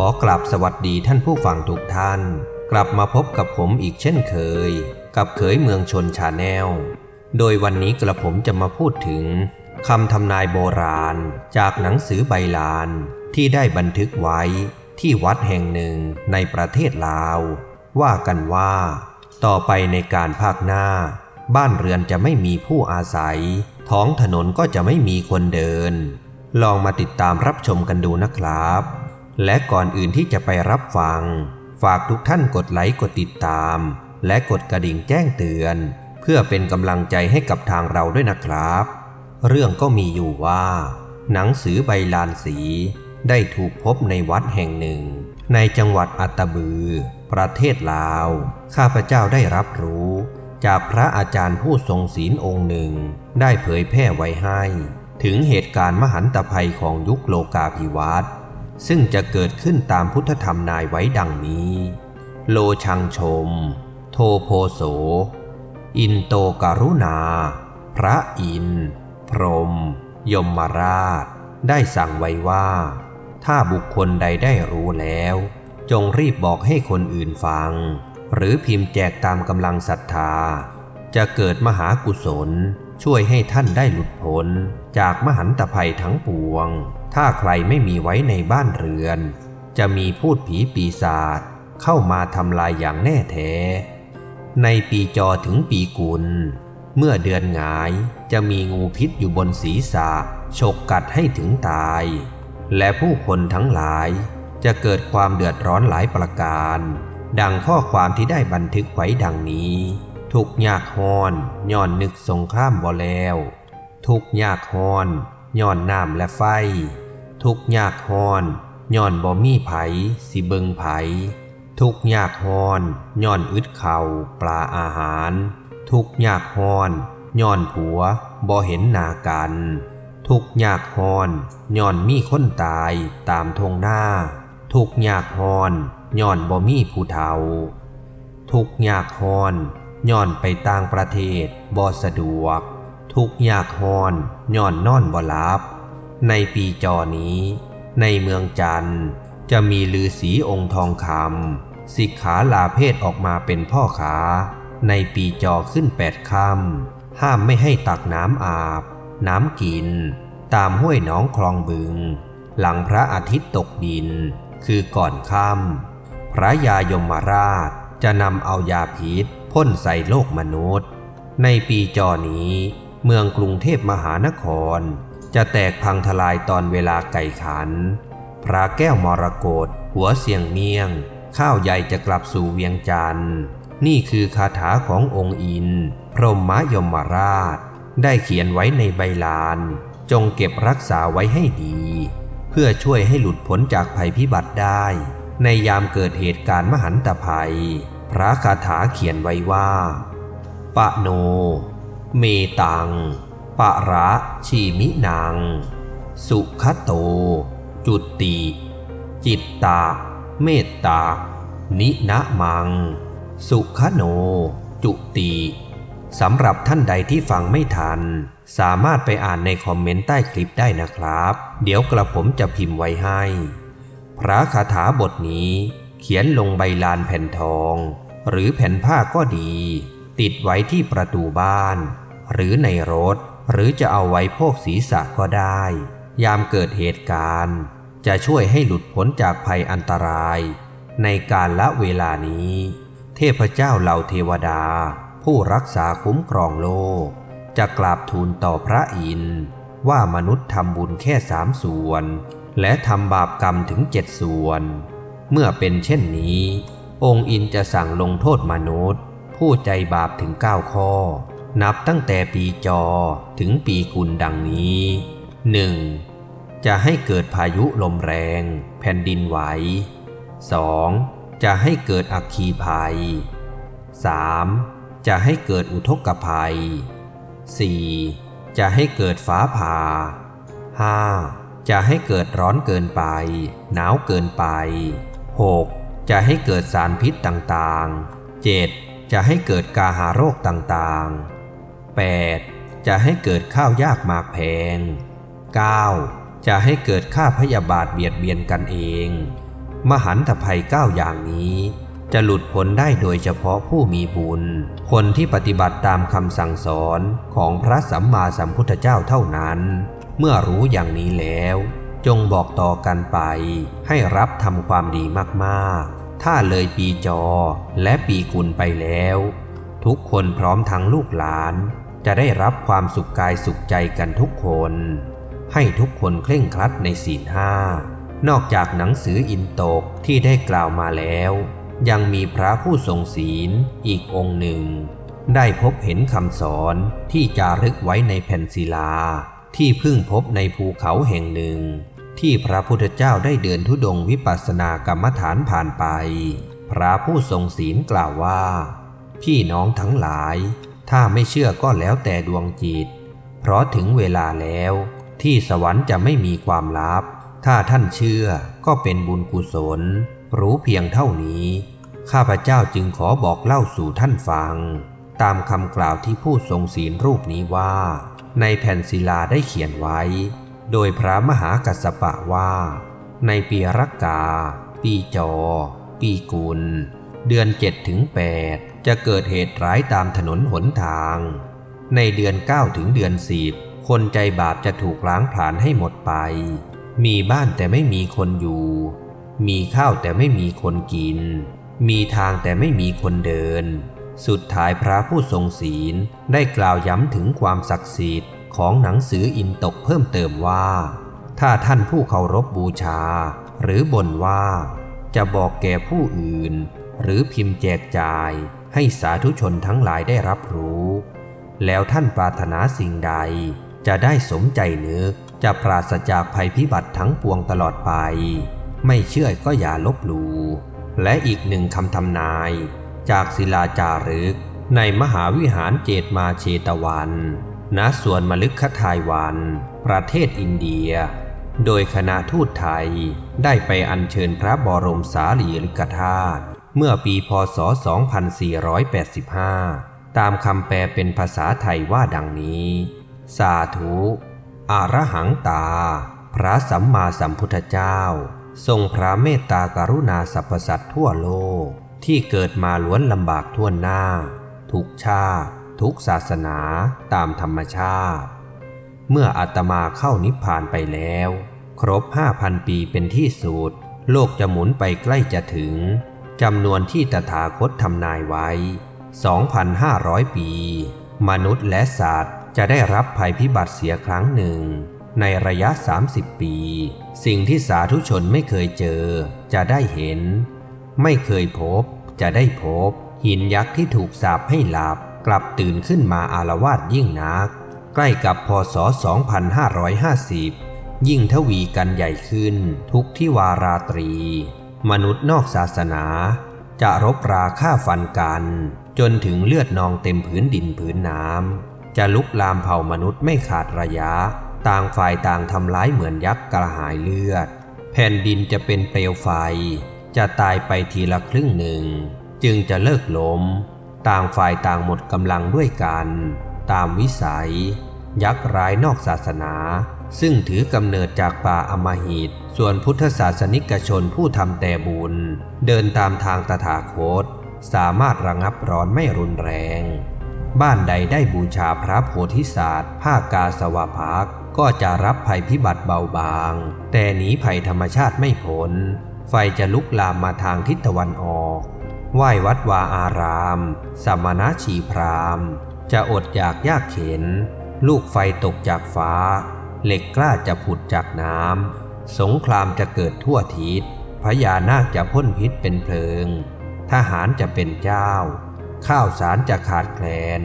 ขอกลับสวัสดีท่านผู้ฟังทุกท่าน กลับมาพบกับผมอีกเช่นเคย กับเขยเมืองชนชาแนล โดยวันนี้กระผมจะมาพูดถึงคำทำนายโบราณ จากหนังสือใบลานที่ได้บันทึกไว้ที่วัดแห่งหนึ่งในประเทศลาว ว่ากันว่า ต่อไปในการภาคหน้า บ้านเรือนจะไม่มีผู้อาศัย ท้องถนนก็จะไม่มีคนเดิน ลองมาติดตามรับชมกันดูนะครับ และก่อนอื่นที่จะไปรับฟัง ฝากทุกท่านกดไลค์กดติดตาม และกดกระดิ่งแจ้งเตือน เพื่อเป็นกำลังใจให้กับทางเราด้วยนะครับ เรื่องก็มีอยู่ว่า หนังสือใบลานสีได้ถูกพบในวัดแห่งหนึ่ง ในจังหวัดอัตตบือ ประเทศลาว ข้าพเจ้าได้รับรู้ จากพระอาจารย์ผู้ทรงศีลองค์หนึ่ง ได้เผยแพร่ไว้ให้ ถึงเหตุการณ์มหันตภัยของยุคโลกาภิวัตน์ ซึ่งจะเกิดขึ้นตามพุทธธรรมนายไว้ดังนี้ โลชังชม โทโพโส อินโตการุณา พระอิน พรหมยมมาราช ได้สั่งไว้ว่า ถ้าบุคคลใดได้รู้แล้ว จงรีบบอกให้คนอื่นฟัง หรือพิมพ์แจกตามกำลังศรัทธา จะเกิดมหากุศล ช่วยให้ท่านได้หลุดพ้นจากมหันตภัยทั้งปวง ถ้าใครไม่มีไว้ในบ้านเรือน จะมีพูดผีปีศาจเข้ามาทำลายอย่างแน่แท้ ในปีจอถึงปีกุล เมื่อเดือนหงายจะมีงูพิษอยู่บนศีรษะฉกกัดให้ถึงตาย และผู้คนทั้งหลายจะเกิดความเดือดร้อนหลายประการ ดังข้อความที่ได้บันทึกไว้ดังนี้ ทุกยากฮอนย่อนนึกสงครามบ่แล้ว ทุกยากฮอนย่อนน้ำและไฟ ทุกยากฮอนย่อนบ่มีไผสิเบิงไผ ทุกยากฮอนย่อนอึดเข่าปลาอาหาร ทุกยากฮอนย่อนผัวบ่เห็นหนากัน ทุกยากฮอนย่อนมีคนตายตามทงหน้า ทุกยากฮอนย่อนบ่มีผู้เฒ่า ทุกยากฮอน ย่อนไปต่างประเทศบ่สะดวก ทุกยากฮอนย่อนนอนบ่ลับ ในปีจอนี้ ในเมืองจันทร์จะมีลือสีองค์ทองคำสิกขาลาเพศออกมาเป็นพ่อขา ในปีจอขึ้นแปดค่ำห้ามไม่ให้ตักน้ำอาบ น้ำกิน ตามห้วยหน้องคลองบึง หลังพระอาทิตย์ตกดิน คือก่อนค่ำพระยายมราชจะนำเอายาพิษ พ่นใส่โลกมนุษย์ ในปีจอนี้ เมืองกรุงเทพมหานคร จะแตกพังทลายตอนเวลาไก่ขัน พระแก้วมรกตหัวเสียงเมียง ข้าวใหญ่จะกลับสู่เวียงจันทร์นี่คือคาถาขององค์อิน พรหมยมราช ได้เขียนไว้ในใบลาน จงเก็บรักษาไว้ให้ดี เพื่อช่วยให้หลุดพ้นจากภัยพิบัติได้ ในยามเกิดเหตุการณ์มหันตภัย พระคาถาเขียนไว้ว่า ปะโน เมตัง ปะระชีมินังสุขโต จุติ จิตตา เมตตา นินะมัง สุขโน จุติสำหรับท่านใดที่ฟังไม่ทัน สามารถไปอ่านในคอมเมนต์ใต้คลิปได้นะครับ เดี๋ยวกระผมจะพิมพ์ไว้ให้ พระคาถาบทนี้ เขียนลงใบลานแผ่นทอง หรือแผ่นผ้าก็ดี ติดไว้ที่ประตูบ้าน หรือในรถ หรือจะเอาไว้โพกศีรษะก็ได้ ยามเกิดเหตุการณ์ จะช่วยให้หลุดพ้นจากภัยอันตราย ในการละเวลานี้ เทพเจ้าเหล่าเทวดา ผู้รักษาคุ้มครองโลก จะกราบทูลต่อพระอินทร์ว่ามนุษย์ทำบุญแค่สามส่วน และทำบาปกรรมถึงเจ็ดส่วน เมื่อเป็นเช่นนี้ องค์อินจะสั่งลงโทษมนุษย์ ผู้ใจบาปถึงเก้าข้อ นับตั้งแต่ปีจอถึงปีกุลดังนี้ 1. จะให้เกิดพายุลมแรง แผ่นดินไหว 2. จะให้เกิดอัคคีภัย 3. จะให้เกิดอุทกภัย 4. จะให้เกิดฟ้าผ่า 5. จะให้เกิดร้อนเกินไป หนาวเกินไป 6. จะให้เกิดสารพิษต่างๆ 7. จะให้เกิดกาหาโรคต่างๆ 8. จะให้เกิดข้าวยากหมากแพง 9. จะให้เกิดค่าพยาบาทเบียดเบียนกันเอง มหันตภัยเก้าอย่างนี้จะหลุดพ้นได้โดยเฉพาะผู้มีบุญ คนที่ปฏิบัติตามคำสั่งสอนของพระสัมมาสัมพุทธเจ้าเท่านั้น เมื่อรู้อย่างนี้แล้ว จงบอกต่อกันไป ให้รับทำความดีมากๆ ถ้าเลยปีจอและปีกุลไปแล้ว ทุกคนพร้อมทั้งลูกหลาน จะได้รับความสุขกายสุขใจกันทุกคน ให้ทุกคนเคร่งครัดในศีลห้านอกจากหนังสืออินโตกที่ได้กล่าวมาแล้ว ยังมีพระผู้ทรงศีลอีกองค์หนึ่ง ได้พบเห็นคำสอนที่จารึกไว้ในแผ่นศิลา ที่เพิ่งพบในภูเขาแห่งหนึ่ง ที่พระพุทธเจ้าได้เดินทุดงค์วิปัสสนากรรมฐานผ่านไป พระผู้ทรงศีลกล่าวว่า พี่น้องทั้งหลาย ถ้าไม่เชื่อก็แล้วแต่ดวงจิต เพราะถึงเวลาแล้ว ที่สวรรค์จะไม่มีความลับ ถ้าท่านเชื่อก็เป็นบุญกุศล รู้เพียงเท่านี้ ข้าพเจ้าจึงขอบอกเล่าสู่ท่านฟัง ตามคำกล่าวที่ผู้ทรงศีลรูปนี้ว่า ในแผ่นศิลาได้เขียนไว้ โดยพระมหากัสสปะว่า ในปีรักกา ปีจอ ปีกุล เดือน7ถึง8จะเกิดเหตุร้ายตามถนนหนทาง ในเดือน9ถึงเดือน10 คนใจบาปจะถูกล้างผลาญให้หมดไป มีบ้านแต่ไม่มีคนอยู่ มีข้าวแต่ไม่มีคนกิน มีทางแต่ไม่มีคนเดิน สุดท้ายพระผู้ทรงศีลได้กล่าวย้ำถึงความศักดิ์สิทธิ์ของหนังสืออินตกเพิ่มเติมว่า ถ้าท่านผู้เคารพบูชา หรือบ่นว่า จะบอกแก่ผู้อื่น หรือพิมพ์แจกจ่าย ให้สาธุชนทั้งหลายได้รับรู้ แล้วท่านปรารถนาสิ่งใด จะได้สมใจนึกจะปราศจากภัยพิบัติทั้งปวงตลอดไป ไม่เชื่อก็อย่าลบหลู่และอีกหนึ่งคำทำนาย จากศิลาจารึก ในมหาวิหารเจตมาเชตวัน ณส่วนมลึกคทายวัน ประเทศอินเดีย โดยคณะทูตไทยได้ไปอัญเชิญพระบรมสารีริกธาตุเมื่อปีพศ 2485 ตามคำแปลเป็นภาษาไทยว่าดังนี้ สาธุ อารหังตา พระสัมมาสัมพุทธเจ้า ทรงพระเมตตากรุณาสรรพสัตว์ทั่วโลก ที่เกิดมาล้วนลำบากทั่วหน้า ทุกชาติ ทุกศาสนาตามธรรมชาติ เมื่ออาตมาเข้านิพพานไปแล้ว ครบห้าพันปีเป็นที่สุด โลกจะหมุนไปใกล้จะถึงจำนวนที่ตถาคตทำนายไว้ 2,500 ปี มนุษย์และสัตว์จะได้รับภัยพิบัติเสียครั้งหนึ่ง ในระยะ 30 ปี สิ่งที่สาธุชนไม่เคยเจอ จะได้เห็น ไม่เคยพบ จะได้พบ หินยักษ์ที่ถูกสาปให้หลับ กลับตื่นขึ้นมาอารวาสยิ่งนัก ใกล้กับพศ 2550 ยิ่งทวีกันใหญ่ขึ้น ทุกที่วาราตรี มนุษย์นอกศาสนา จะรบราฆ่าฟันกัน จนถึงเลือดนองเต็มผืนดินผืนน้ำจะลุกลามเผ่ามนุษย์ไม่ขาดระยะ ต่างฝ่ายต่างทำร้ายเหมือนยักษ์กระหายเลือด แผ่นดินจะเป็นเปลวไฟ จะตายไปทีละครึ่งหนึ่ง จึงจะเลิกล้ม ต่างฝ่ายต่างหมดกำลังด้วยกัน ตามวิสัย ยักษ์ร้ายนอกศาสนา ซึ่งถือกำเนิดจากป่าอมหิต ส่วนพุทธศาสนิกชนผู้ทำแต่บุญ เดินตามทางตถาคต สามารถระงับร้อนไม่รุนแรง บ้านใดได้บูชาพระโพธิสัตว์ภาคกาสวพักก็จะรับภัยพิบัติเบาบาง แต่หนีภัยธรรมชาติไม่พ้น ไฟจะลุกลามมาทางทิศตะวันออก ไหว้วัดวาอาราม สมณชีพรามจะอดอยากยากเข็น ลูกไฟตกจากฟ้า เหล็กกล้าจะผุดจากน้ำ สงครามจะเกิดทั่วทิศพญานาคจะพ่นพิษเป็นเพลิง ทหารจะเป็นเจ้า ข้าวสารจะขาดแคลน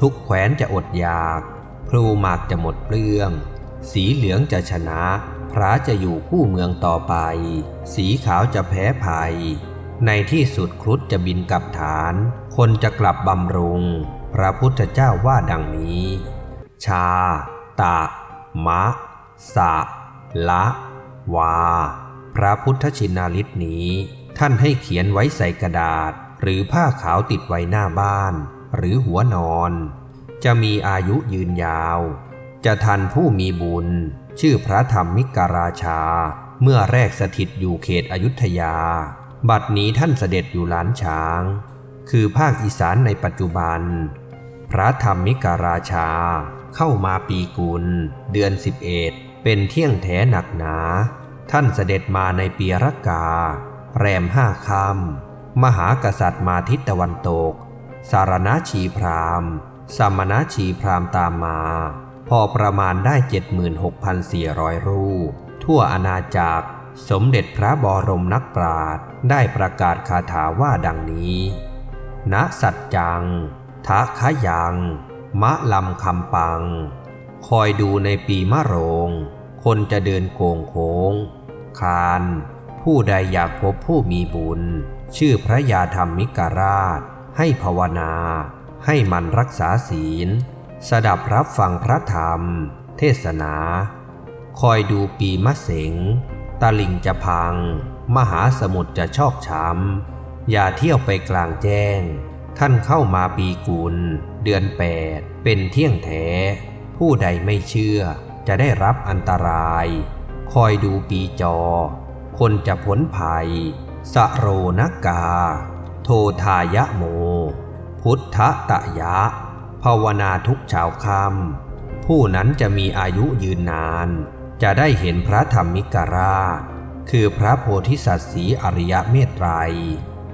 ทุกแขวนจะอดอยาก พลูหมากจะหมดเปลือง สีเหลืองจะชนะ พระจะอยู่คู่เมืองต่อไป สีขาวจะแพ้ภัย ในที่สุดครุฑจะบินกลับฐาน คนจะกลับบำรุง พระพุทธเจ้าว่าดังนี้ ชา ตะ มะ สะ ละ วา พระพุทธชินาลิศนี้ ท่านให้เขียนไว้ใส่กระดาษ หรือผ้าขาวติดไว้หน้าบ้าน หรือหัวนอน จะมีอายุยืนยาว จะทันผู้มีบุญ ชื่อพระธรรมมิกราชา เมื่อแรกสถิตอยู่เขตอยุธยา บัดนี้ท่านเสด็จอยู่ล้านช้าง คือภาคอีสานในปัจจุบัน พระธรรมมิกราชา เข้ามาปีกุล เดือน 11 เป็นเที่ยงแท้หนักหนา ท่านเสด็จมาในปีรกา แรมห้าคำมหากษัตริย์มาทิศตะวันตก สารณชีพรามณ์สมณชีพรามตามมา พอประมาณได้ 76,400 รูป ทั่วอาณาจักร สมเด็จพระบรมนักปราชญ์ได้ประกาศคาถาว่าดังนี้ ณสัจจังทะขยัง มะลำคำปัง คอยดูในปีมะโรง คนจะเดินโกงโค้ง คาน ผู้ใดอยากพบผู้มีบุญ ชื่อพระยาธรรมิกราช ให้ภาวนา ให้มันรักษาศีล สดับรับฟังพระธรรม เทศนา คอยดูปีมะเสงตะลิงจะพัง มหาสมุทรจะชอกช้ำ อย่าเที่ยวไปกลางแจ้ง ท่านเข้ามาปีกุล เดือนแปดเป็นเที่ยงแท้ ผู้ใดไม่เชื่อจะได้รับอันตราย คอยดูปีจอ คนจะพ้นภัยสะโรนกา โททายะโม พุทธตะยะ ภาวนาทุกเช้าคำผู้นั้นจะมีอายุยืนนาน จะได้เห็นพระธรรมิกราช คือพระโพธิสัตว์สีอริยเมตไตร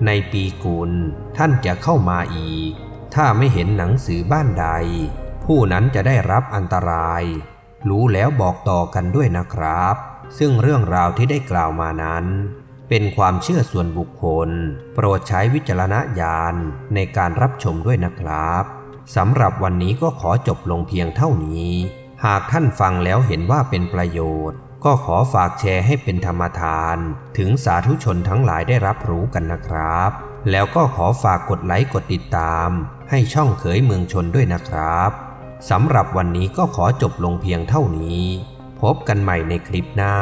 ในปีกุลท่านจะเข้ามาอีก ถ้าไม่เห็นหนังสือบ้านใด ผู้นั้นจะได้รับอันตราย รู้แล้วบอกต่อกันด้วยนะครับ ซึ่งเรื่องราวที่ได้กล่าวมานั้นเป็นความเชื่อส่วนบุคคล โปรดใช้วิจารณญาณในการรับชมด้วยนะครับ สำหรับวันนี้ก็ขอจบลงเพียงเท่านี้ หากท่านฟังแล้วเห็นว่าเป็นประโยชน์ ก็ขอฝากแชร์ให้เป็นธรรมทาน ถึงสาธุชนทั้งหลายได้รับรู้กันนะครับ แล้วก็ขอฝากกดไลค์กดติดตาม ให้ช่องเขยเมืองชนด้วยนะครับสำหรับวันนี้ก็ขอจบลงเพียงเท่านี้ พบกันใหม่ในคลิปหน้า